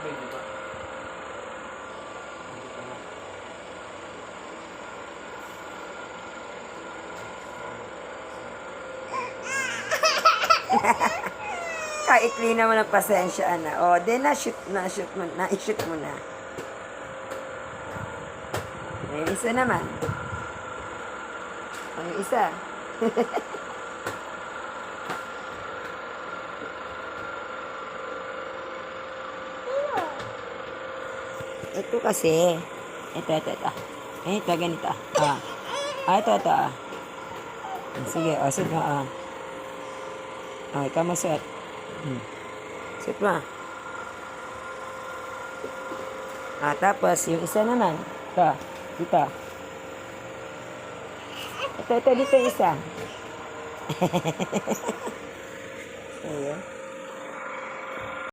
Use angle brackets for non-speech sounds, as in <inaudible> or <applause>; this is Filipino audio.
katabi, di ba? Kaikli naman ang pasensya na. O, oh, di na-shoot na, shoot mo na, i-shoot mo na. May isa naman. Ang isa. <laughs> Ito kasi. Ito, ito, ito. Eh, ito, ganito. Ah. Ah, ito, ito. Ah. Sige, o, suit mo. Ah. Ah, ikaw mo suot. Hmm. Suot mo. Ah, tapos, yung isa naman. Ito, dito. Ito, ito, dito yung isa. <laughs> Ayan.